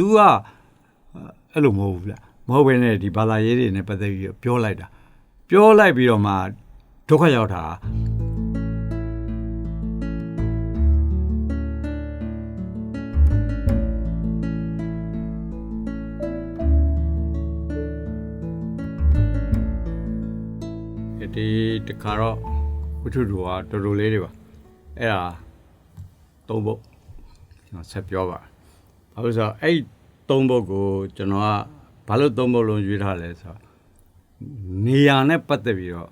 तू ကအဲ့လိုမဟုတ်ဘူးဗျမဟုတ်ဘဲနဲ့ဒီဘာသာရေးတွေနဲ့ပတ်သက်ပြီးတော့ပြောလိုက်တာပြောလိုက်ပြီးတော့မှဒုက္ခရောက်တာဒီတခါတော့ဝိထုတူကတော်တော်လေးတွေပါအဲ့ဒါသုံးဖို့ကျွန်တော်ဆက်ပြောပါ ဘာလို့လဲဆိုတော့အဲ့သုံးဖို့ကိုကျွန်တော်ကဘာလို့သုံးဖို့လုံးရွေးထားလဲဆိုတော့နေရာနဲ့ပတ်သက်ပြီးတော့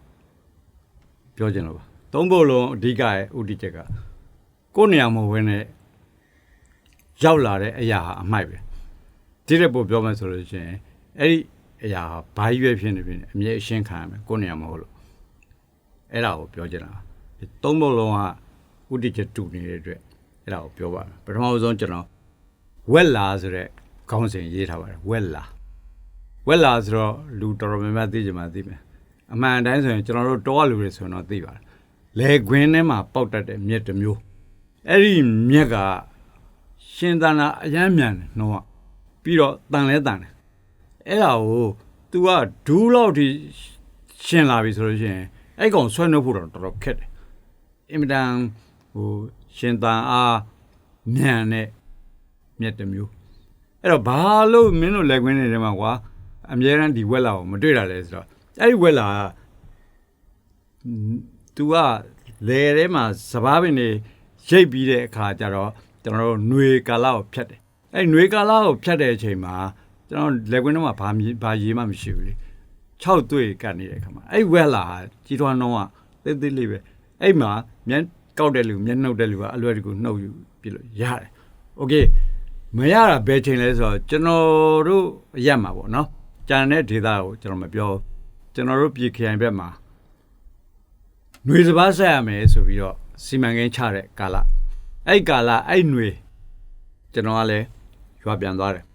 ပြောချင်လို့ပါသုံးဖို့လုံးအဓိကရဲ့ဥတီချက်ကကိုယ်နေရာမဟုတ်ဘဲနဲ့ရောက်လာတဲ့အရာဟာအမိုက်ပဲဒီတဲ့ပို့ပြောမှဆိုလို့ရှိရင်အဲ့ဒီအရာဟာဘာရွေးဖြစ်နေပြီအမြဲအရှင်းခံရမယ်ကိုယ်နေရာမဟုတ်လို့အဲ့ဒါကိုပြောချင်တာဒီသုံးပုံလုံးကဥတီချက်တူနေတဲ့အတွက်အဲ့ဒါကိုပြောပါမယ်ပထမဆုံးကျွန်တော် ဝက်လာဆိုတဲ့ခေါင်းစဉ်ရေးထားပါတယ်ဝက်လာဝက်လာဆိုတော့လူတော်တော်များများသိကြမှာသိမယ်အမှန်အတိုင်းဆိုရင်ကျွန်တော်တို့တောကလူတွေဆိုရင်တော့သိပါတယ်လေခွင်းထဲမှာပေါက်တတ်တဲ့မြက်တစ်မျိုးအဲ့ဒီမြက်ကရှင်သန်တာအယမ်းမြန်တယ်နှောကပြီးတော့တန်လဲတန်တယ်အဲ့ဒါကို तू ကဒူးလောက်ထိရှင်လာပြီဆိုလို့ရှိရင်အဲ့ကောင်ဆွဲနှုတ်ဖို့တော့တော်တော်ခက်တယ်အင်မတန်ဟိုရှင်တန်အားမြန်တဲ့ မြက်တစ်မျိုးအဲ့တော့ဘာလို့မင်းတို့လက်ခွင်းတွေထဲမှာကွာအများရန်ဒီဝက်လာကိုမတွေ့တာလဲဆိုတော့အဲ့ဒီဝက်လာက तू ကလေထဲမှာစပားပင်တွေရိတ်ပြီးတဲ့အခါကျတော့ကျွန်တော်တို့ຫນွေကာလကိုဖြတ်တယ်အဲ့ຫນွေကာလကိုဖြတ်တဲ့အချိန်မှာကျွန်တော်လက်ခွင်းထဲမှာဘာဘာရေးမှမရှိဘူးလေ6တွေ့ကတ်နေတဲ့အခါမှာအဲ့ဝက်လာကြီးထွားနှောင်းကသေးသေးလေးပဲအဲ့မှာမြန်ကောက်တဲ့လူမျက်နှုတ်တဲ့လူကအလွယ်တကူနှုတ်ယူပြလို့ရတယ်။ Okay မရတာဘယ်ချိန်လဲဆိုတော့ကျွန်တော်တို့အရက်မှာပေါ့နော်ကြံတဲ့ဒေတာကိုကျွန်တော်မပြောကျွန်တော်တို့ပြည်ခရိုင်ဘက်မှာຫນွေစပားဆက်ရမယ်ဆိုပြီးတော့စီမံကိန်းချတဲ့ကာလအဲ့ကာလအဲ့ຫນွေကျွန်တော်ကလည်းရွာပြန်သွားတယ်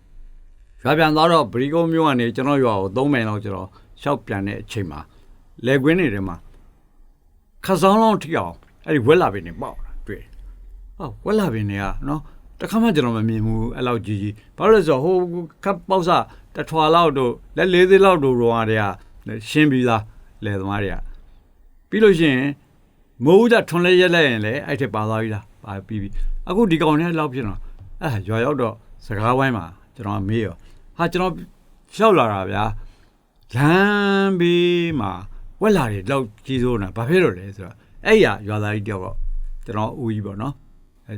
ရွာပြန်သွားတော့ဗရီကုန်းမြို့ကနေကျွန်တော်ရွာကို3မိနစ်လောက်ကျွန်တော် ရှောက်ပြန်တဲ့အချိန်မှာလက်ကွင်းတွေထဲမှာခစောင်းလောင်းထိအောင်အဲ့ဒီဝက်လာပင်တွေပေါက်တာတွေ့တယ်။ဟောဝက်လာပင်တွေကနော် တခါမှကျွန်တော်မမြင်ဘူးအဲ့လောက်ကြီးကြီးဘာလို့လဲဆိုတော့ဟိုခပ်ပေါက်စားတထွာလောက်တို့လက်လေးသေးလောက်တို့ရောတွေကရှင်းပြီးသားလယ်သမားတွေကပြီးလို့ရှိရင်မိုးကြထွန်လဲရက်လိုက်ရင်လည်းအဲ့ထက်ပါသွားပြီလားပါပြီးပြီအခုဒီကောင်နဲ့လောက်ဖြစ်တော့အဲ့ရွာရောက်တော့စကားဝိုင်းမှာကျွန်တော်မေးရောဟာကျွန်တော်ရှောက်လာတာဗျာလမ်းဘေးမှာဝက်လာတွေလောက်ကြီးစိုးနေတာဘာဖြစ်လို့လဲဆိုတော့အဲ့ရရွာသားကြီးတယောက်ကကျွန်တော်ဦးကြီးပေါ့နော်အဲ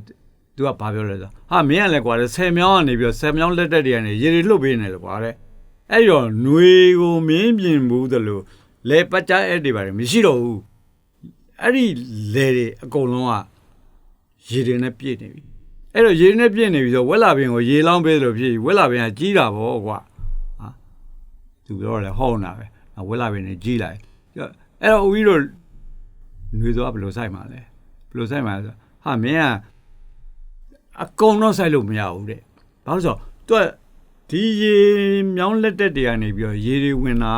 သူကဘာပြောလဲဆိုဟာမင်းကလည်းကွာ10မြောင်းကနေပြီးတော့10မြောင်းလက်တက်တွေကနေရေတွေလွတ်ပေးနေလေကွာတဲ့အဲ့တော့ຫນွေကိုမင်းပြင်ဘူးသလိုလေပတ်ကြအဲ့တွေပါတယ်မရှိတော့ဘူးအဲ့ဒီလေတွေအကုန်လုံးကရေတွေနဲ့ပြည့်နေပြီအဲ့တော့ရေတွေနဲ့ပြည့်နေပြီဆိုဝက်လာပင်ကိုရေလောင်းပေးလို့ဖြစ်ဝက်လာပင်ကကြီးတာပေါ့ကွာ သူပြောတယ်ဟောင်းတာပဲဝက်လာပင်နေကြီးလိုက်အဲ့တော့ဦးကြီးတို့ຫນွေသွားဘယ်လိုဆိုင်မှာလဲဘယ်လိုဆိုင်မှာလဲဆိုဟာမင်းက အကုန်တော့ဆိုင်လို့မရဘူးတဲ့ဘာလို့ဆိုတော့သူကဒီရေမြောင်းလက်တက်တွေကနေပြီးတော့ရေတွေဝင်တာ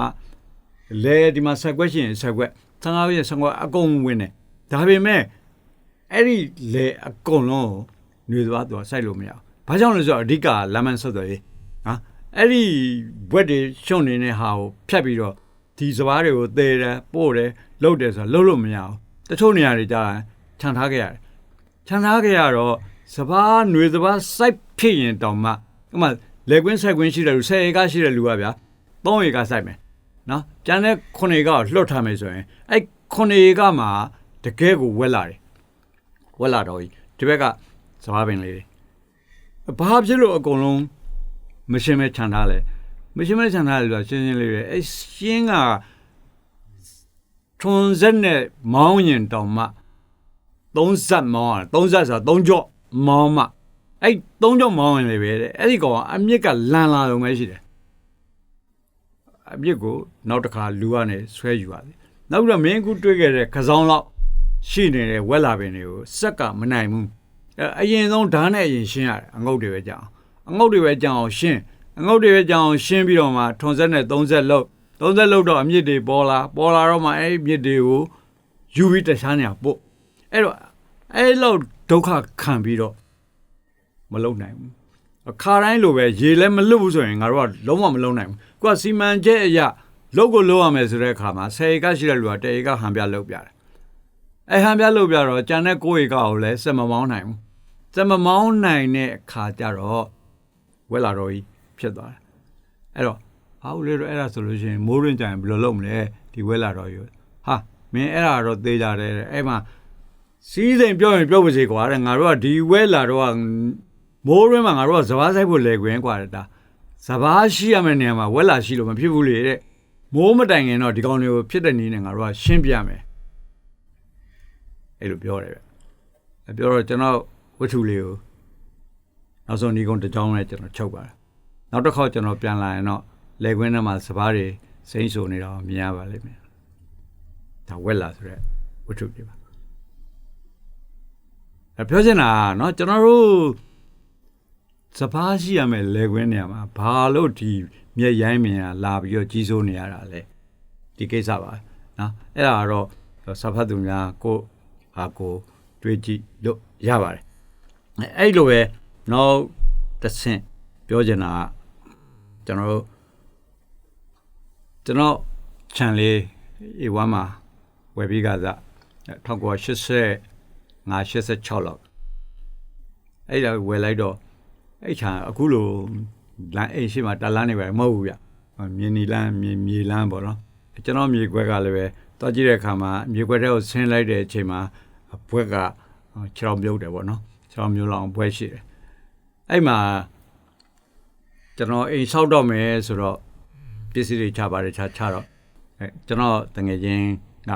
လဲဒီမှာဆက်ကွက်ရှင်ဆက်ကွက်15ရက်ဆက်ကွက်အကုန်ဝင်တယ်ဒါပေမဲ့အဲ့ဒီလေအကုန်လုံးຫນွေသွားသူကစိုက်လို့မရဘူးဘာကြောင့်လဲဆိုတော့အဓိကလမ်းမဆက်သွယ်ရေးဟာအဲ့ဒီဘွက်တွေရှုံနေတဲ့ဟာကိုဖြတ်ပြီးတော့ဒီစပားတွေကိုသေတယ်ပို့တယ်လှုပ်တယ်ဆိုတော့လှုပ်လို့မရဘူးတချို့နေရာတွေကြာခြံထားခဲ့ရတယ်ခြံထားခဲ့ရတော့ စပားຫນွေစပားစိုက်ဖြစ်ရင်တောင်မှဥမာလေကွင်းစိုက်ကွင်းရှိတဲ့လူ10ဧကရှိတဲ့လူကဗျာ3ဧကစိုက်မယ်နော်ကျန်တဲ့9ဧကကိုလှုပ်ထားမယ်ဆိုရင်အဲ့9ဧကမှာတကယ်ကိုဝက်လာတယ်ဝက်လာတော့ဒီဘက်ကစပားပင်လေးတွေဘာဖြစ်လို့အကုန်လုံးမရှင်းမဲခြံထားလဲမရှင်းမဲခြံထားလဲဆိုတော့ရှင်းရှင်းလေးပဲအဲရှင်းကထွန်စက်နဲ့မောင်းရင်တောင်မှ3ဇက်မောင်းတာ3ဇက်ဆိုတာ3ကြော့ မောင်းမှအဲ့3ကြော့မောင်းရင်လေပဲတဲ့အဲ့ဒီကောင်ကအမြစ်ကလန်လာတော့မှရှိတယ်အမြစ်ကိုနောက်တစ်ခါလူကနေဆွဲယူရတယ်နောက်ပြီးတော့မင်းကူတွေ့ခဲ့တဲ့ခစောင်းလောက်ရှိနေတဲ့ဝက်လာပင်တွေကိုစက်ကမနိုင်ဘူးအဲအရင်ဆုံးဓာတ်နဲ့အရင်ရှင်းရတယ်အငုတ်တွေပဲကြာအောင်အငုတ်တွေပဲကြအောင်ရှင်းအငုတ်တွေပဲကြအောင်ရှင်းပြီးတော့မှထွန်ဆက်နဲ့30လောက်30လောက်တော့အမြင့်တွေပေါ်လာပေါ်လာတော့မှအဲ့ဒီမြင့်တွေကိုယူပြီးတခြားနေရာပို့အဲ့တော့အဲ့လောက် ဒုက္ခခံပြီးတော့မလုံနိုင်ဘူးအခါတိုင်းလိုပဲရေလည်းမလွတ်ဘူးဆိုရင်ငါတို့ကလုံးဝမလုံးနိုင်ဘူးကိုကစီမံချက်အရာလုပ်ကိုလုပ်ရမယ်ဆိုတဲ့အခါမှာ10ဧကရှိတဲ့လူက10ဧကဟန်ပြလုပ်ပြတယ်အဲဟန်ပြလုပ်ပြတော့ကျန်တဲ့9ဧကကိုလည်းစက်မမောင်းနိုင်ဘူးစက်မမောင်းနိုင်တဲ့အခါကျတော့ဝက်လာတော့ကြီးဖြစ်သွားတယ်အဲ့တော့ဟာဦးလေးတို့အဲ့ဒါဆိုလို့ရှိရင်မိုးရင်ကြရင်ဘယ်လိုလုပ်မလဲဒီဝက်လာတော့ကြီးဟာမင်းအဲ့ဒါတော့သေးကြတယ်တဲ့အဲ့မှာ စီးစိမ်ပြောရင်ပြောပါစေကွာတဲ့ငါတို့ကဒီဝဲလာတော့ကမိုးရင်းမှာငါတို့ကစဘာဆိုင်ဖို့လဲခွင်းကွာတဲ့ဒါစဘာရှိရမယ့်နေရာမှာဝက်လာရှိလို့မဖြစ်ဘူးလေတဲ့မိုးမတိုင်ခင်တော့ဒီကောင်တွေကိုဖြစ်တဲ့နည်းနဲ့ငါတို့ကရှင်းပြမယ်အဲ့လိုပြောတယ်ဗျအဲ့ပြောတော့ကျွန်တော်ဝတ္ထုလေးကိုနောက်ဆုံးဒီကုန်းတစ်ကြောင်းနဲ့ကျွန်တော်ချုပ်ပါတယ်နောက်တစ်ခေါက်ကျွန်တော်ပြန်လာရင်တော့လဲခွင်းထဲမှာစဘာတွေစိမ့်ဆိုနေတာကိုမြင်ရပါလိမ့်မယ်ဒါဝက်လာဆိုတဲ့ဝတ္ထုတွေပါ အပြောချင်တာကเนาะကျွန်တော်တို့စပားရှိရမယ်လေခွင်းနေရာမှာဘာလို့ဒီမျက်ရိုင်းမြင်ရလာပြီးတော့ကြီးစိုးနေရတာလဲဒီကိစ္စပါเนาะအဲ့ဒါကတော့စဖတ်သူများကိုဟာကိုတွေးကြည့်လို့ရပါတယ်အဲ့လိုပဲနောက်တစ်ဆင့်ပြောချင်တာကကျွန်တော်တို့ကျွန်တော် channel လေး A1 မှာဝယ်ပြီးကစား1980 986လောက်အဲ့ဒါဝယ်လိုက်တော့အဲ့ချာအခုလိုလမ်းအိမ်ရှိမှတလန်းနေပဲမဟုတ်ဘူးဗျမြင်းနီလန်းမြေမြေလန်းပေါ့နော်ကျွန်တော်မြေခွက်ကလည်းပဲတွားကြည့်တဲ့အခါမှာမြေခွက်ထဲကိုဆင်းလိုက်တဲ့အချိန်မှာဘွက်ကခြေတော်မြုပ်တယ်ပေါ့နော်ခြေတော်မြုပ်လောက်ဘွက်ရှိတယ်အဲ့မှာကျွန်တော်အိမ်ဆောက်တော့မယ်ဆိုတော့ပစ္စည်းတွေချပါတယ်ချချတော့အဲကျွန်တော်တငယ်ချင်းက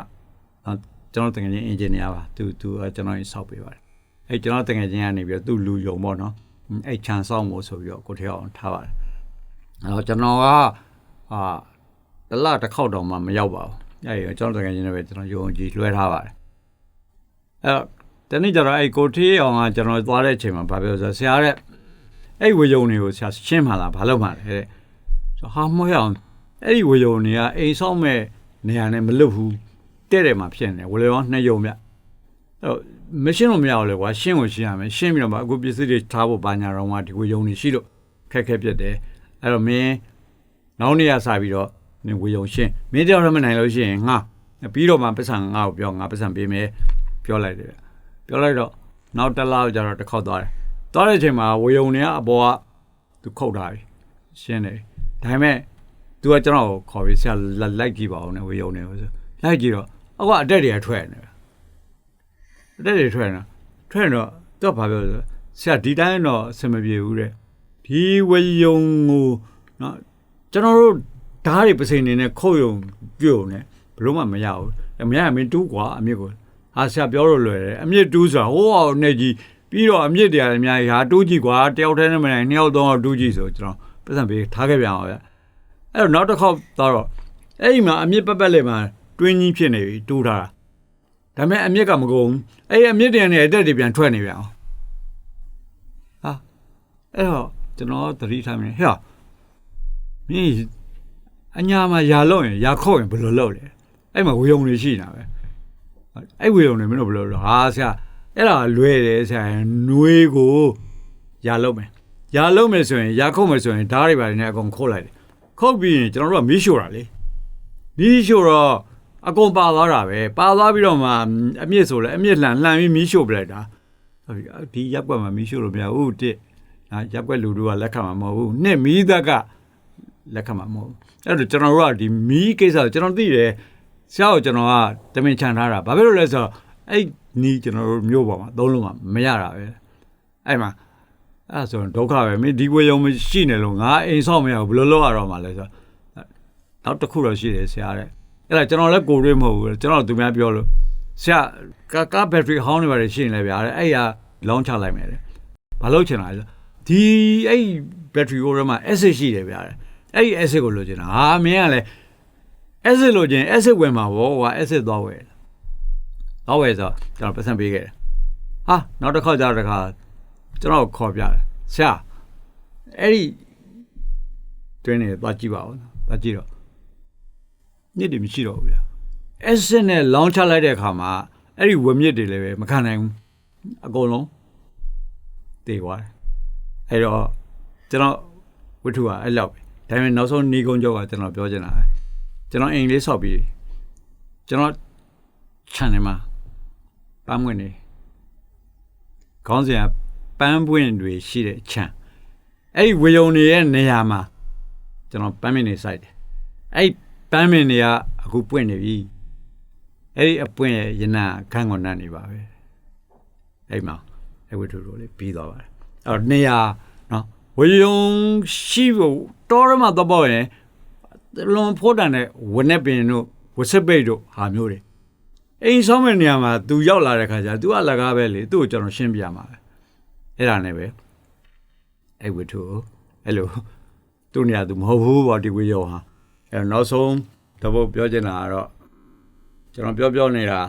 ကျွန်တော်တကယ်ချင်းအင်ဂျင်နီယာပါသူသူကျွန်တော်ဆောက်ပေးပါတယ်အဲကျွန်တော်တကယ်ချင်းကနေပြီးတော့သူလူယုံပေါ့နော်အဲချန်ဆောင်မို့ဆိုပြီးတော့ကိုထေအောင်ထားပါတယ်အဲတော့ကျွန်တော်ကအာတလတစ်ခေါက်တော့မှမရောက်ပါဘူးအဲကျွန်တော်တကယ်ချင်းလည်းပဲကျွန်တော်ယုံကြည်လွှဲထားပါတယ်အဲတနေ့ကျတော့အဲကိုထေအောင်ကကျွန်တော်သွားတဲ့အချိန်မှာဗာပြောဆိုဆရာတဲ့အဲ့ဝေယုံတွေကိုဆရာရှင်းမှလားဘာလို့မှလဲတဲ့ဆိုဟာမဟုတ်အောင်အဲ့ဒီဝေယုံတွေကအိမ်ဆောင်မဲ့နေရာနဲ့မလွတ်ဘူး တဲ့တယ်မှာဖြစ်နေဝလေရောနှစ်ယုံမြအဲ့တော့မရှင်းလို့မရဘူးလေကွာရှင်းကိုရှင်းရမယ်ရှင်းပြီးတော့မှအခုပစ္စည်းတွေထားဖို့ဘာညာတော့မှဒီကိုယုံနေရှိလို့ခက်ခဲပြတ်တယ်အဲ့တော့မင်းနောက်နေ့ရစပြီးတော့နင်ဝေယုံရှင်းမင်းကြောက်ရမနိုင်လို့ရှိရင်ငါပြီးတော့မှပတ်စံငါ့ကိုပြောငါပတ်စံပေးမယ်ပြောလိုက်တယ်ပြောလိုက်တော့နောက်တစ်လောက်ကျတော့တစ်ခေါက်သွားတယ်သွားတဲ့အချိန်မှာဝေယုံနေကအပေါ်ကသူခုတ်ထားပြီရှင်းတယ်ဒါပေမဲ့ तू ကကျွန်တော်ကိုခေါ်ပြီးဆရာလိုက်ကြည့်ပါဦးနဲ့ဝေယုံနေဆိုလိုက်ကြည့်တော့ အကွာအတက်တွေကထွက်နေတယ်အတက်တွေထွက်နေထွက်တော့တော့ဘာပြောလဲဆရာဒီတိုင်းတော့အဆင်မပြေဘူးတဲ့ဒီဝယုံကိုနော်ကျွန်တော်တို့ဓာတ်တွေပစိန်နေနဲ့ခုတ်ယုံပြုတ်နေဘလို့မှမရဘူးမရရင်မင်းတူးကွာအမြစ်ကိုဟာဆရာပြောလို့လွယ်တယ်အမြစ်တူးဆိုတာဟိုးအောင်နေကြီးပြီးတော့အမြစ်တွေအများကြီးဟာတူးကြည့်ကွာတယောက်တည်းနဲ့မနိုင်နှစ်ယောက်သုံးယောက်တူးကြည့်ဆိုကျွန်တော်ပတ်စံပေးထားခဲ့ပြန်အောင်ဗျအဲ့တော့နောက်တစ်ခေါက်တော့အဲ့ဒီမှာအမြစ်ပတ်ပတ်လေးမှာ တွင်းကြီးဖြစ်နေပြီတူးထားတာဒါပေမဲ့အမြစ်ကမကုန်အဲ့အမြစ်တန်နဲ့အတက်တွေပြန်ထွက်နေပြန်အောင်ဟာအဲ့တော့ကျွန်တော်သတိထားမြင်ဟဲ့မင်းအညာမှာယာလို့ရင်ယာခုတ်ရင်ဘယ်လိုလုပ်လဲအဲ့မှာဝေယုံတွေရှိနေတာပဲအဲ့ဝေယုံတွေမင်းတို့ဘယ်လိုလုပ်ဟာဆရာအဲ့ဒါလွဲတယ်ဆရာຫນွေကိုယာလုပ်မယ်ယာလုပ်မယ်ဆိုရင်ယာခုတ်မယ်ဆိုရင်ဓားတွေပါနေအကုန်ခုတ်လိုက်တယ်ခုတ်ပြီးရင်ကျွန်တော်တို့ကမီးရှို့တာလေမီးရှို့တော့ အကုန်ပါသွားတာပဲပါသွားပြီးတော့မှအမြင့်ဆိုလဲအမြင့်လှန်လှန်ပြီးမီးရှို့ပလိုက်တာဒီရပ်ကွက်မှာမီးရှို့လို့မရဘူးတစ်ဟာရပ်ကွက်လူတို့ကလက်ခံမှာမဟုတ်ဘူးနှစ်မီးသက်ကလက်ခံမှာမဟုတ်ဘူးအဲ့တော့ကျွန်တော်တို့ကဒီမီးကိစ္စကိုကျွန်တော်သိတယ်ဆရာကိုကျွန်တော်ကတမင်ချန်ထားတာဘာဖြစ်လို့လဲဆိုတော့အဲ့နီးကျွန်တော်တို့မျိုးပေါ်မှာသုံးလို့မရတာပဲအဲ့မှာအဲ့ဆိုဒုက္ခပဲမင်းဒီဝေယုံမရှိနေလို့ငါအိမ်ဆောက်မရဘူးဘယ်လိုလုပ်ရတော့မှာလဲဆိုတော့နောက်တစ်ခုတော့ရှိတယ်ဆရာတဲ့ အဲ့ဒါကျွန်တော်လည်းကိုရွေးမဟုတ်ဘူးကျွန်တော်သူများပြောလို့ဆရာကာကာဘက်ထရီဟောင်းနေပါတယ်ရှိနေလဲဗျာတဲ့အဲ့ရလောင်းချလိုက်မယ်တဲ့ဘာလို့ချင်တာလဲဒီအဲ့ဘက်ထရီဟိုထဲမှာ acid ရှိတယ်ဗျာတဲ့အဲ့ဒီ acid ကိုလိုချင်တာဟာမင်းကလည်း acid လိုချင် acid ဝင်မှာဗောကွာ acid သွားဝယ်သွားဝယ်ဆိုကျွန်တော်ပတ်စံပေးခဲ့တယ်ဟာနောက်တစ်ခေါက်ကျတော့တခါကျွန်တော်ခေါ်ပြတယ်ဆရာအဲ့ဒီတွင်းနေသွားကြည့်ပါဦးသွားကြည့်တော့ ညစ်တွေမရှိတော့ဘူးဗျာအက်ဆစ်နဲ့လောင်းချလိုက်တဲ့အခါမှာအဲ့ဒီဝမြစ်တွေလည်းပဲမခံနိုင်ဘူးအကုန်လုံးတေသွားတယ်အဲ့တော့ကျွန်တော်ဝတ္ထုကအဲ့လောက်ပဲဒါပေမဲ့နောက်ဆုံးနေကုန်းကြောကကျွန်တော်ပြောချင်တာကျွန်တော်အင်္ဂလိပ်ဆော့ပြီးကျွန်တော် channel မှာပန်းဝင်နေခေါင်းစဉ်ကပန်းပွင့်တွေရှိတဲ့ခြံအဲ့ဒီဝေယုံတွေရဲ့နေရာမှာကျွန်တော်ပန်းမင်းနေစိုက်တယ်အဲ့ဒီ ပန်းမင်းတွေကအခုပွင့်နေပြီအဲ့ဒီအပွင့်ရဲ့ရနာခန်းကုန်နတ်နေပါပဲအဲ့မှာအဲ့ဝတ္ထုတို့လေးပြီးသွားပါတယ်အဲ့တော့နေရာနော်ဝေယုံရှိဖို့တော်ရမှာတော့ပေါ့ရင်လွန်ဖို့တန်တဲ့ဝနက်ပင်တို့ဝစပိတ်တို့ဟာမျိုးတွေ အိမ်ဆောင်မဲ့နေရာမှာ तू ရောက်လာတဲ့ခါကျ तू ကလကားပဲလေသူ့ကိုကျွန်တော်ရှင်းပြမှာပဲအဲ့ဒါနဲ့ပဲအဲ့ဝတ္ထုကိုအဲ့လိုသူ့နေရာ तू မဟုတ်ဘူးပေါ့ဒီဝေရောဟာ အဲ့တော့နောက်ဆုံးတပုတ်ပြောချင်တာကတော့ကျွန်တော်ပြောပြောနေတာ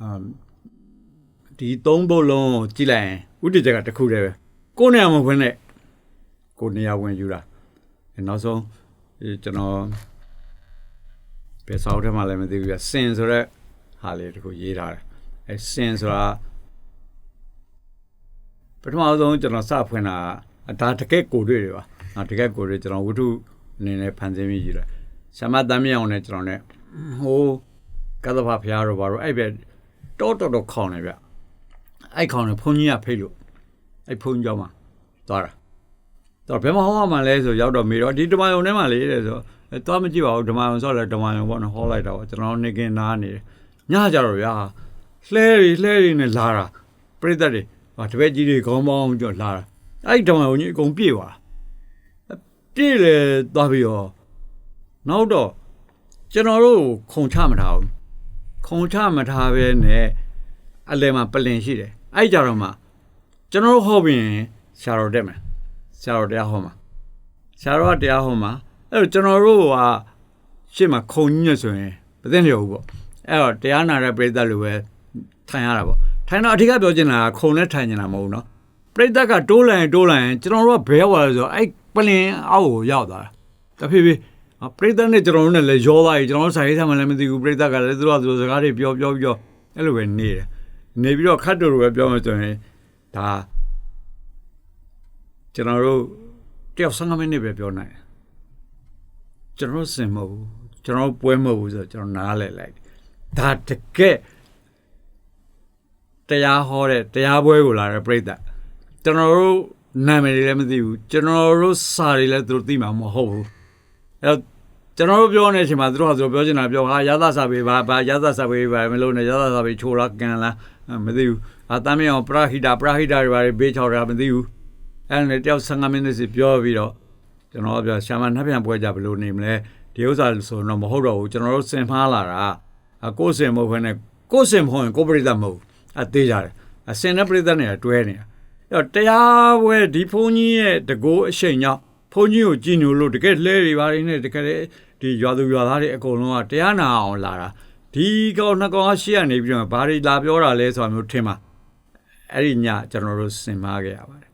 အမ်ဒီသုံးပုတ်လုံးကိုကြည့်လိုက်ရင်ဥတည်ချက်ကတစ်ခုတည်းပဲကိုယ်နေရာမဝင်နဲ့ကိုယ်နေရာဝင်ယူတာအဲ့နောက်ဆုံးဒီကျွန်တော်ဘယ်ဆောက်ထဲမှာလည်းမသိဘူးပြစင်ဆိုတော့ဟာလေးတခုရေးထားတယ်အဲစင်ဆိုတာပထမဆုံးကျွန်တော်စဖွင့်တာဒါတကက်ကိုတွေ့တွေပါငါတကက်ကိုတွေ့ကျွန်တော်ဝတ္ထု အနေနဲ့ဖန်ဆင်းပြီးရေးတယ်ဆမတမ်းမြောင်နဲ့ကျွန်တော် ਨੇ ဟိုကသဖဖရားတို့ဘာလို့အဲ့ပဲတောတော်တော်ခေါင်နေဗျအဲ့ခေါင်နေဘုန်းကြီးကဖိတ်လို့အဲ့ဘုန်းကြီးကြောင်းမှာသွားတာတော့ဘယ်မှာဟောမှလဲဆိုရောက်တော့မေတော့ဒီဓမ္မယုံထဲမှာလေးတဲ့ဆိုအဲသွားမကြည့်ပါဘူးဓမ္မယုံဆိုတော့ဓမ္မယုံပေါ့နော်ဟောလိုက်တာပေါ့ကျွန်တော်နေကင်းနားနေတယ်ညကြတော့ဗျာလှဲတွေလှဲတွေနဲ့လာတာပြိတ္တတွေဟာတပည့်ကြီးတွေခေါင်းပေါင်းကြောလာတာအဲ့ဒီတောင်အောင်ကြီးအကုန်ပြေသွား ပြေလေသွားပြီးတော့နောက်တော့ကျွန်တော်တို့ခုံချမထားဘူးခုံချမထားပဲနဲ့အလဲမှာပလင်ရှိတယ်အဲ့ကြတော့မှကျွန်တော်တို့ဟောပြီးရင်ဆရာတော်တက်မယ်ဆရာတော်တရားဟောမှာဆရာတော်ကတရားဟောမှာအဲ့တော့ကျွန်တော်တို့ကရှေ့မှာခုံကြီးနေဆိုရင်မသိလျော်ဘူးပေါ့ အဲ့တော့တရားနာတဲ့ပရိသတ်လိုပဲထိုင်ရတာပေါ့ထိုင်တော့အဓိကပြောချင်တာကခုံနဲ့ထိုင်နေတာမဟုတ်ဘူးเนาะပရိသတ်ကတိုးလိုက်ရင်တိုးလိုက်ရင်ကျွန်တော်တို့ကဘဲရောက်လာဆိုတော့အဲ့ ပလင်အောက်ကိုရောက်သွားတာတဖြည်းဖြည်းပရိသတ်နဲ့ကျွန်တော်တို့နဲ့လည်းရောသွားပြီကျွန်တော်တို့ဆိုင်ရေးဆမှလည်းမသိဘူးပရိသတ်ကလည်းသူတို့ကသူတို့စကားတွေပြောပြောပြောအဲ့လိုပဲနေတယ်နေပြီးတော့ခတ်တူလိုပဲပြောမှဆိုရင်ဒါကျွန်တော်တို့တယောက်15မိနစ်ပဲပြောနိုင်တယ်ကျွန်တော်တို့စင်မဟုတ်ဘူးကျွန်တော်တို့ပွဲမဟုတ်ဘူးဆိုတော့ကျွန်တော်နားလဲလိုက်ဒါတကယ်တရားဟောတဲ့တရားပွဲကိုလာတဲ့ပြိဿကျွန်တော်တို့ နာမည်တွေလည်းမသိဘူးကျွန်တော်တို့စာတွေလည်းသူတို့သိမှာမဟုတ်ဘူးအဲတော့ကျွန်တော်တို့ပြောနေတဲ့အချိန်မှာသူတို့ကသူတို့ပြောချင်တာပြောဟာရသစာပေဘာဘာရသစာပေဘာမလို့နဲ့ရသစာပေချိုးလားကန်လားမသိဘူးအာတမ်းမြောင်ပရာဟိတာပရာဟိတာတွေဘာတွေဘေးချောက်တာမသိဘူးအဲ့နဲ့တယောက်15မိနစ်စီပြောပြီးတော့ကျွန်တော်ကပြောရှာမနှက်ပြန်ပွဲကြဘယ်လိုနေမလဲဒီဥစ္စာဆိုတော့မဟုတ်တော့ဘူးကျွန်တော်တို့စင်မှားလာတာအကိုယ်စင်မဟုတ်ဘဲနဲ့ကိုယ်စင်မဟုတ်ရင်ကိုယ်ပရိသတ်မဟုတ်အသေးကြတယ်အစင်နဲ့ပရိသတ်နဲ့တွဲနေတာ အဲ့တော့တရားပွဲဒီဘုန်းကြီးရဲ့တကိုးအရှိန်ကြောင့်ဘုန်းကြီးကိုကြည်ညိုလို့တကယ်လှဲတွေပါနေနဲ့တကယ်ဒီရွာသူရွာသားတွေအကုန်လုံးကတရားနာအောင်လာတာဒီကောင်နှစ်ကောင်ကရှေ့ကနေပြီးတော့ဘာတွေလာပြောတာလဲဆိုတာမျိုးထင်ပါအဲ့ဒီညကျွန်တော်တို့စင်မားခဲ့ရပါတယ်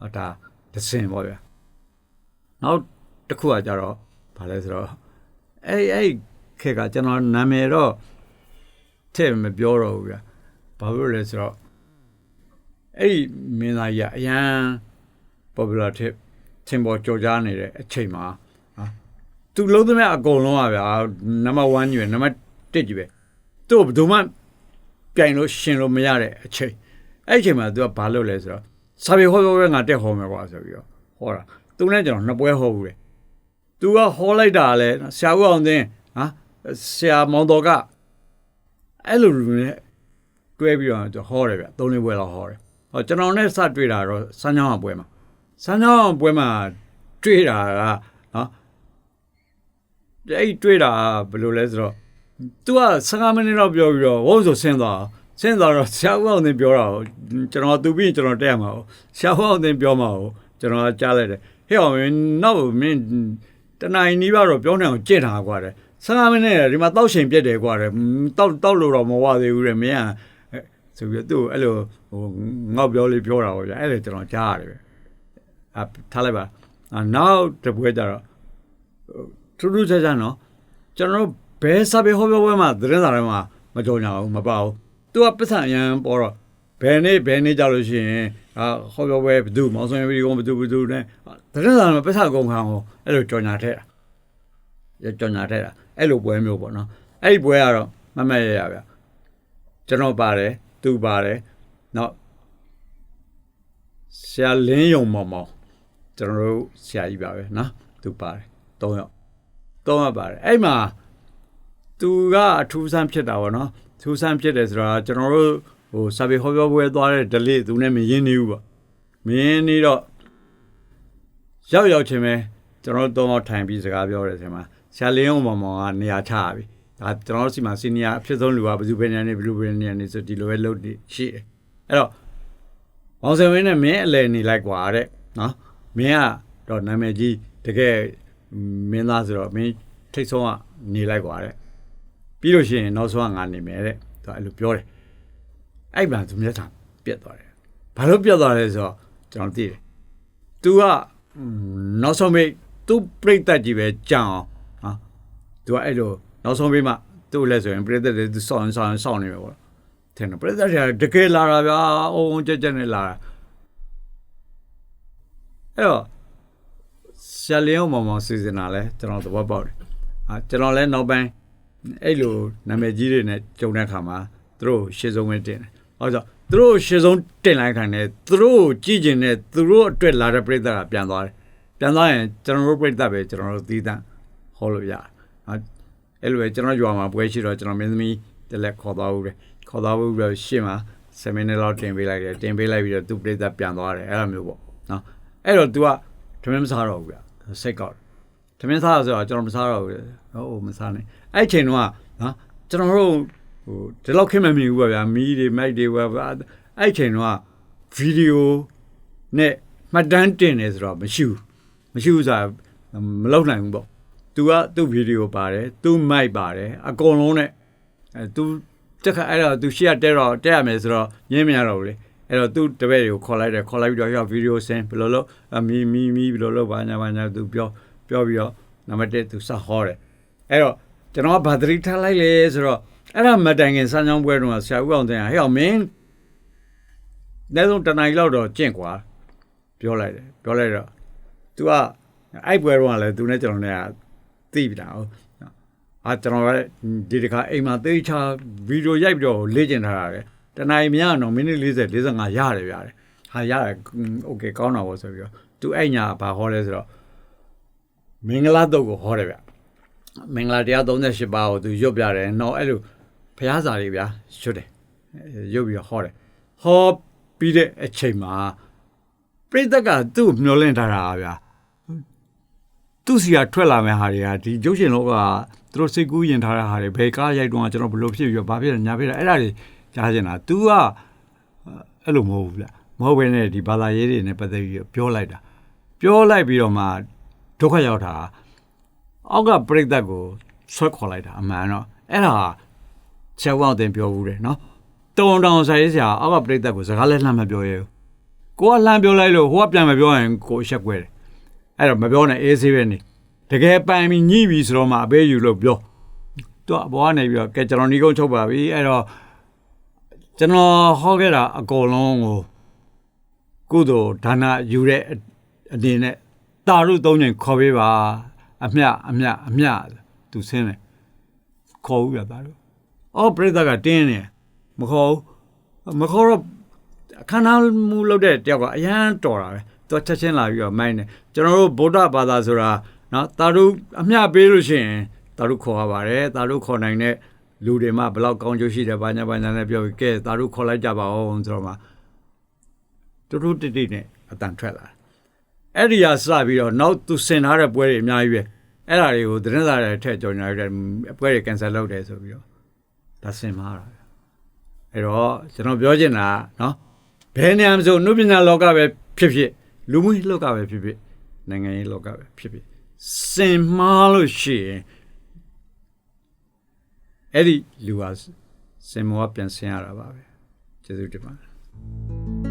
ဟောဒါဒစင်ပေါ့ဗျာနောက်တစ်ခုကကြတော့ဘာလဲဆိုတော့အဲ့အဲ့ခေတ်ကကျွန်တော်နာမည်တော့ထည့်မပြောတော့ဘူးဗျာဘာလို့လဲဆိုတော့ အဲ့ဒီမင်းသားကြီးကအရန် popular ထည့်ထင်ပေါ်ကြော်ကြားနေတဲ့အချိန်မှာဟာသူလုံးသမျှအကုန်လုံးอ่ะဗျာနံပါတ်1ကြီးပဲနံပါတ်1ကြီးပဲသူ့ဘယ်သူမှပြိုင်လို့ရှင်လို့မရတဲ့အချိန်အဲ့ဒီအချိန်မှာသူကဘာလုပ်လဲဆိုတော့စာပေဟောပြောပဲငါတက်ဟောမယ်ကွာဆိုပြီးတော့ဟောတာသူနဲ့ကျွန်တော်နှစ်ပွဲဟောဘူးလေသူကဟောလိုက်တာလဲဆရာဦးအောင်သိန်းဟာဆရာမောင်တော်ကအဲ့လိုလူနဲ့တွဲပြီးတော့သူဟောတယ်ဗျသုံးလေးပွဲလောက်ဟောတယ် ဟောကျွန်တော်နဲ့စတွေ့တာတော့စမ်းချောင်းပွဲမှာစမ်းချောင်းပွဲမှာတွေ့တာကနော်အဲ့တွေ့တာဘယ်လိုလဲဆိုတော့ तू က15မိနစ်တော့ပြောပြီးတော့ဝုန်းဆိုဆင်းသွားဆင်းသွားတော့ဆရာဦးအောင်သိန်းပြောတာကိုကျွန်တော်သူပြီးကျွန်တော်တက်ရမှာကိုဆရာဦးအောင်သိန်းပြောမှာကိုကျွန်တော်ကြားလိုက်တယ်ဟဲ့အောင်မင်းနောက်မင်းတနိုင်နီးပါတော့ပြောနေအောင်ကြင့်တာကွာတဲ့15မိနစ်ဒီမှာတောက်ရှင်ပြက်တယ်ကွာတဲ့တောက်တောက်လို့တော့မဝသေးဘူးတဲ့မင်းကဆိုပြီးတော့သူ့အဲ့လို ဟိုငေါ့ပြောလေးပြောတာပေါ့ဗျာအဲ့ဒါကျွန်တော်ကြားရတယ်ပဲအထားလိုက်ပါနောက်တစ်ပွဲကျတော့ထူးထူးခြားခြားနော်ကျွန်တော်ဘယ်စာပေဟောပြောပွဲမှာသတင်းစာထဲမှာမကြော်ညာဘူးမပါဘူးသူကပတ်စံအရန်ပေါ်တော့ဘယ်နေ့ဘယ်နေ့ကြောက်လို့ရှိရင်အာဟောပြောပွဲဘယ်သူမောင်ဆွေဗီဒီယိုဘယ်သူဘယ်သူနဲ့တရင်စာမှာပတ်သက်ကုန်ခံအောင်အဲ့လိုကြော်ညာထည့်တာရကြော်ညာထည့်တာအဲ့လိုပွဲမျိုးပေါ့နော်အဲ့ဒီပွဲကတော့မမတ်ရရဗျကျွန်တော်ပါတယ်သူပါတယ် နောက်ဆရာလင်းယုံမောင်မောင်ကျွန်တော်တို့ဆရာကြီးပါပဲနော်သူပါတယ်၃ယောက်၃ယောက်ပါတယ်အဲ့မှာသူကအထူးဆန်းဖြစ်တာပေါ့နော်ထူးဆန်းဖြစ်တယ်ဆိုတော့ကျွန်တော်တို့ဟိုစာပေဟောပြောပွဲသွားတဲ့ delay သူနဲ့မရင်းနေဘူးပေါ့မရင်းနေတော့ရောက်ရောက်ချင်းပဲကျွန်တော်တို့၃ယောက်ထိုင်ပြီးစကားပြောတဲ့အချိန်မှာဆရာလင်းယုံမောင်မောင်ကနေရာချပြီဒါကျွန်တော်တို့စီမှာစီနီယာအဖြစ်ဆုံးလူကဘယ်သူပဲနေနေဘယ်လိုပဲနေနေဆိုဒီလိုပဲလုပ်နေရှိတယ် အဲ့တော့ မောင်စင်ဝင်းနဲ့မင်းအလဲနေလိုက်กว่าတဲ့နော်မင်းကတော့နာမည်ကြီးတကယ်မင်းသားဆိုတော့မင်းထိတ်ဆုံးကနေလိုက်กว่าတဲ့ပြီးလို့ရှိရင်နောက်ဆုံးကငါနေမယ်တဲ့သူအဲ့လိုပြောတယ်အဲ့မှသူမျက်နှာပြက်သွားတယ်ဘာလို့ပြက်သွားလဲဆိုတော့ကျွန်တော်သိတယ် तू ကနောက်ဆုံးမိသူပြိတ္တကြီးပဲကြံအောင်ဟာ तू ကအဲ့လိုနောက်ဆုံးမိမှသူ့လဲဆိုရင်ပြိတ္တတွေသူစောင့်စောင့်စောင့်နေမယ်ပေါ့ ထင်တယ်ပြိတ္တတွေကတကယ်လာတာဗျာအုံအုံကြက်ကြက်နဲ့လာတာအဲ့တော့ဆရာလင်းအောင်မောင်မောင်စီစဉ်တာလဲကျွန်တော်သဘောပေါက်တယ်အာကျွန်တော်လဲနောက်ပိုင်းအဲ့လိုနာမည်ကြီးတွေနဲ့ကြုံတဲ့အခါမှာသူတို့ရှေ့ဆုံးပဲတင်တယ်ဟုတ်ဆိုသူတို့ရှေ့ဆုံးတင်လိုက်ခိုင်းတယ်သူတို့ကြည့်ကျင်တဲ့သူတို့အတွက်လာတဲ့ပြိတ္တကပြန်သွားတယ်ပြန်သွားရင်ကျွန်တော်တို့ပြိတ္တပဲကျွန်တော်တို့သီးသန့်ဟောလို့ရတယ်ဟာအဲ့လိုပဲကျွန်တော်ကြွားမှာပွဲရှိတော့ကျွန်တော်မင်းသမီးတလက်ခေါ်သွားဦးတယ် ခေါ်သွားဦးပြီးရှေ့မှာ7မိနစ်လောက်တင်ပေးလိုက်တယ်တင်ပေးလိုက်ပြီးတော့သူပြိတ္တပြန်သွားတယ်အဲ့လိုမျိုးပေါ့နော်အဲ့တော့ तू ကထမင်းမစားတော့ဘူးဗျစိတ်ကောက်ထမင်းစားဆိုတော့ကျွန်တော်မစားတော့ဘူးဟုတ်မစားနဲ့အဲ့ချိန်တော့နော်ကျွန်တော်တို့ဟိုဒီလောက်ခင်မမြင်ဘူးဗျာမီးတွေမိုက်တွေပဲအဲ့ချိန်တော့ဗီဒီယိုနဲ့မှတ်တမ်းတင်နေဆိုတော့မရှိဘူးမရှိဘူးဆိုတာမလောက်နိုင်ဘူးပေါ့ तू ကသူ့ဗီဒီယိုပါတယ်သူ့မိုက်ပါတယ်အကုန်လုံးနဲ့အဲ तू တခါအဲ့တော့သူရှေ့ကတဲတော့တဲရမယ်ဆိုတော့ညင်းမရတော့ဘူးလေအဲ့တော့သူတပည့်တွေကိုခေါ်လိုက်တယ်ခေါ်လိုက်ပြီးတော့ရောက်ဗီဒီယိုဆင်းဘယ်လိုလုပ်မီမီမီဘယ်လိုလုပ်ပါညာပါညာသူပြောပြောပြီးတော့နံပါတ်1သူစဟောတယ်အဲ့တော့ကျွန်တော်ကဘာသတိထားလိုက်လဲဆိုတော့အဲ့ဒါမတိုင်ခင်စမ်းချောင်းပွဲတုန်းကဆရာဦးအောင်တင်ဟဲ့အောင်မင်းနေဆုံးတနိုင်လောက်တော့ကျင့်ကွာပြောလိုက်တယ်ပြောလိုက်တော့ तू ကအဲ့ပွဲတုန်းကလည်း तू နဲ့ကျွန်တော်နဲ့ကသိပြီလား အာကျွန်တော်ကဒီတခါအိမ်မှာသေချာဗီဒီယိုရိုက်ပြီးတော့လေ့ကျင့်ထားတာပဲတနိုင်မြတော့မိနစ်40 45ရတယ်ဗျာဟာရတယ်โอเคကောင်းတာပေါ့ဆိုပြီးတော့ तू အဲ့ညာဘာဟောလဲဆိုတော့မင်္ဂလာတုတ်ကိုဟောတယ်ဗျမင်္ဂလာတရား38ပါးကို तू ရွတ်ပြတယ်နော်အဲ့လိုဖျားစာတွေဗျာရွတ်တယ်ရွတ်ပြီးတော့ဟောတယ်ဟောပြီးတဲ့အချိန်မှာပြိတ္တကသူ့မျောလင့်ထားတာဗျာ သူ့စီကထွက်လာမယ့်ဟာတွေကဒီရုပ်ရှင်လောကသူတို့စိတ်ကူးရင်ထားတဲ့ဟာတွေဘယ်ကားရိုက်တော့ကျွန်တော်ဘယ်လိုဖြစ်ပြီးတော့ဘာဖြစ်လဲညာဖြစ်လဲအဲ့ဒါတွေကြားချင်တာ तू ကအဲ့လိုမဟုတ်ဘူးဗျမဟုတ်ဘဲနဲ့ဒီဘာသာရေးတွေနဲ့ပတ်သက်ပြီးပြောလိုက်တာပြောလိုက်ပြီးတော့မှဒုက္ခရောက်တာအောက်ကပြိတ္တကိုဆွဲခေါ်လိုက်တာအမှန်တော့အဲ့ဒါဆရာကောင်းတင်ပြောဘူးတယ်နော်တုံတောင်ဆိုင်ဆရာအောက်ကပြိတ္တကိုစကားလည်းလှမ်းမပြောရဘူးကိုကလှမ်းပြောလိုက်လို့ဟိုကပြန်မပြောရင်ကိုအဆက်ကွဲတယ် အဲ့တော့မပြောနဲ့အေးဆေးပဲနေတကယ်ပိုင်ပြီးညှိပြီဆိုတော့မှအပေးယူလို့ပြောသူကဘောကနေပြီးတော့ကဲကျွန်တော်ညီကုန်းချုပ်ပါပြီအဲ့တော့ကျွန်တော်ဟောခဲ့တာအကုန်လုံးကိုကုသိုလ်ဒါနယူတဲ့အနေနဲ့တာရုသုံးချိန်ခေါ်ပေးပါအမျှအမျှအမျှသူဆင်းတယ်ခေါ်ဦးရတာတို့အော်ပြိတ္တကတင်းနေမခေါ်ဘူးမခေါ်တော့အခမ်းအနားမှုလုပ်တဲ့တယောက်ကအရန်တော်တာပဲ သူချက်ချင်းလာပြီးတော့မိုင်းတယ်ကျွန်တော်တို့ဗုဒ္ဓဘာသာဆိုတာနော်တာရုအမျှပေးလို့ရှိရင်တာရုခေါ်ရပါတယ်တာရုခေါ်နိုင်တဲ့လူတွေမှဘလောက်ကောင်းကျိုးရှိတယ်ဘာညာဘာညာနဲ့ပြောပြီးကဲတာရုခေါ်လိုက်ကြပါဦးဆိုတော့မှတူတူတိတိနဲ့အတန်ထွက်လာအဲ့ဒီဟာစပြီးတော့နောက်သူဆင်ထားတဲ့ပွဲတွေအများကြီးပဲအဲ့ဒါတွေကိုသတင်းစာတွေထည့်ကြော်ညာရတဲ့ပွဲတွေ cancel လုပ်တယ်ဆိုပြီးတော့ဒါဆင်မှားတာအဲ့တော့ကျွန်တော်ပြောချင်တာနော်ဘယ်နေရာမှာဆိုနုပညာလောကပဲဖြစ်ဖြစ် လူမှုလောကပဲဖြစ်ဖြစ်နိုင်ငံရေးလောကပဲဖြစ်ဖြစ်စင်မှားလို့ရှိရင်အဲ့ဒီလူဟာစင်မောပြန်ဆင်ရတာပါပဲကျေးဇူးတင်ပါတယ်